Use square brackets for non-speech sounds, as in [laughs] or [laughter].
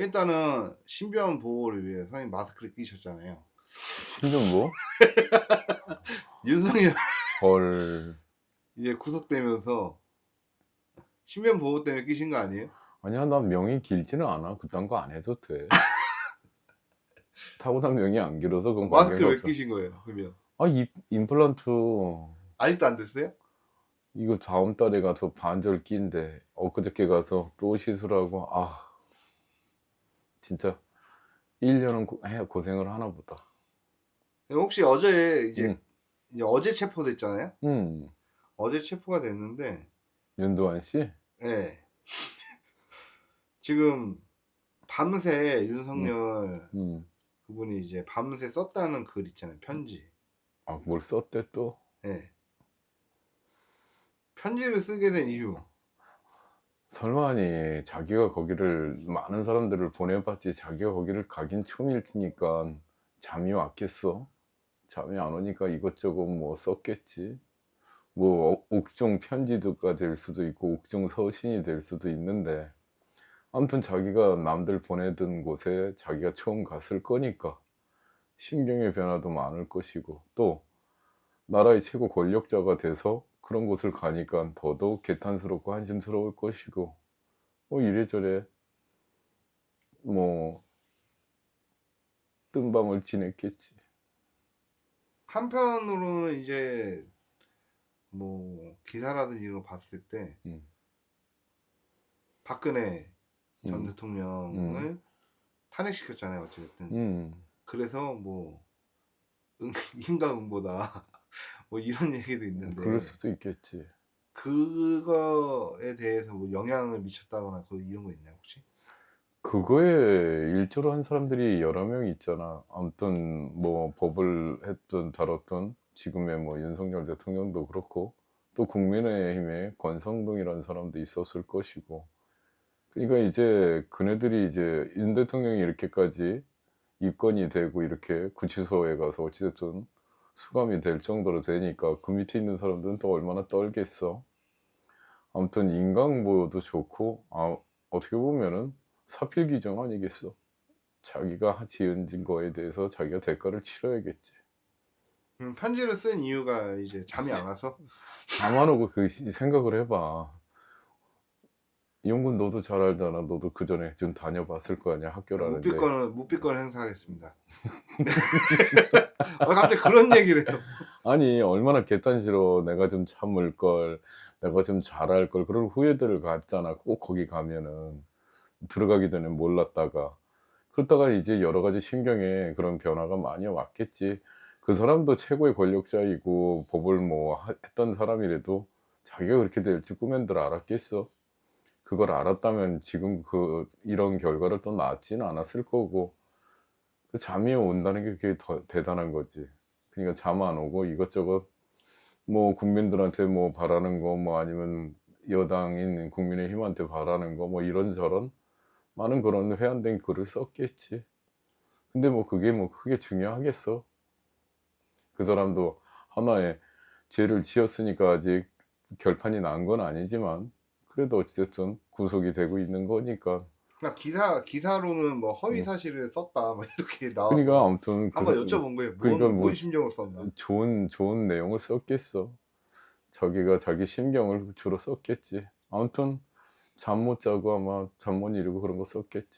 일단은 신변 보호를 위해 선생님 마스크를 끼셨잖아요. 뭐? [laughs] 윤석열 헐. 이제 구속되면서 신변 보호 때문에 끼신 거 아니에요? 아니야, 난 명이 길지는 않아. 그딴 거 안 해도 돼. 타고난 명이 안 길어서 그건 마스크 관계가 왜 없어. 끼신 거예요? 그러면 아, 이, 임플란트 아직도 안 됐어요? 이거 다음 달에 가서 반절 끼인데 엊그저께 가서 또 시술하고 아 진짜 1년은 고, 해 고생을 하나 보다. 혹시 어제 이제, 응. 이제 어제 체포됐잖아요. 음. 어제 체포가 됐는데 윤도환 씨? 예. [laughs] 지금 밤새 윤석열 음. 그분이 이제 밤새 썼다는 글 있잖아요. 편지. 아, 뭘 썼대 또? 예. 편지를 쓰게 된 이유. 설마 아니 자기가 거기를 많은 사람들을 보내봤지 자기가 거기를 가긴 처음일 테니까 잠이 왔겠어? 잠이 안 오니까 이것저것 뭐 썼겠지. 뭐 어- 옥중 편지가 될 수도 있고 옥중 서신이 될 수도 있는데 아무튼 자기가 남들 보내던 곳에 자기가 처음 갔을 거니까 심경의 변화도 많을 것이고 또 나라의 최고 권력자가 돼서 그런 곳을 가니까 더더욱 개탄스럽고 한심스러울 것이고 뭐 이래저래 뭐 뜬밤을 지냈겠지. 한편으로는 이제 뭐 기사라든지 이런 거 봤을 때 음. 박근혜 전 음. 대통령을 탄핵시켰잖아요. 어쨌든. 음. 그래서 뭐 응, [laughs] 인과응보다 뭐 이런 [laughs] 얘기도 있는데 그럴 수도 있겠지. 그거에 대해서 뭐 영향을 미쳤다거나 그 이런 거 있나요 혹시? 그거에 일조를 한 사람들이 여러 명 있잖아. 아무튼 뭐 법을 했던 다뤘던 지금의 뭐 윤석열 대통령도 그렇고 또 국민의힘의 권성동이라는 사람도 있었을 것이고 그러니까 이제 그네들이 이제 윤 대통령이 이렇게까지 입건이 되고 이렇게 구치소에 가서 어찌됐든 수감이 될 정도로 되니까 그 밑에 있는 사람들은 또 얼마나 떨겠어. 아무튼 인강보호도 좋고 아, 어떻게 보면은 사필 규정 아니겠어. 자기가 지은 거에 대해서 자기가 대가를 치러야겠지. 음, 편지를 쓴 이유가 이제 잠이 안 와서 [laughs] 다만 오고 그 시- 생각을 해봐. 이용군 너도 잘 알잖아. 너도 그 전에 좀 다녀봤을 거 아니야 학교라는데. 묵비권을 묵비권을 행사하겠습니다. [laughs] 아, 갑자기 그런 얘기를 해요. 아니 얼마나 개탄 싫어. 내가 좀 참을 걸, 내가 좀 잘할 걸 그런 후회들을 갖잖아. 꼭 거기 가면은 들어가기 전에 몰랐다가 그러다가 이제 여러 가지 신경에 그런 변화가 많이 왔겠지. 그 사람도 최고의 권력자이고 법을 뭐 하- 했던 사람이라도 자기가 그렇게 될지 꿈엔들 알았겠어. 그걸 알았다면 지금 그 이런 결과를 또 낳지는 않았을 거고 그 잠이 온다는 게 그게 더 대단한 거지. 그러니까 잠 안 오고 이것저것 뭐 국민들한테 뭐 바라는 거 뭐 아니면 여당인 국민의힘한테 바라는 거 뭐 이런저런 많은 그런 회한된 글을 썼겠지. 근데 뭐 그게 뭐 크게 중요하겠어. 그 사람도 하나의 죄를 지었으니까 아직 결판이 난 건 아니지만 그래도 어찌됐든 구속이 되고 있는 거니까. 그러니까 기사 기사로는 뭐 허위 음. 사실을 썼다 막 이렇게 나와서 그러니까 아무튼 그 한번 사- 여쭤본 거예요. 뭔, 그러니까 뭐- 뭔 심정을 썼나? 좋은 좋은 내용을 썼겠어. 자기가 자기 심경을 주로 썼겠지. 아무튼 잠 못 자고 아마 잠 못 이루고 그런 거 썼겠지.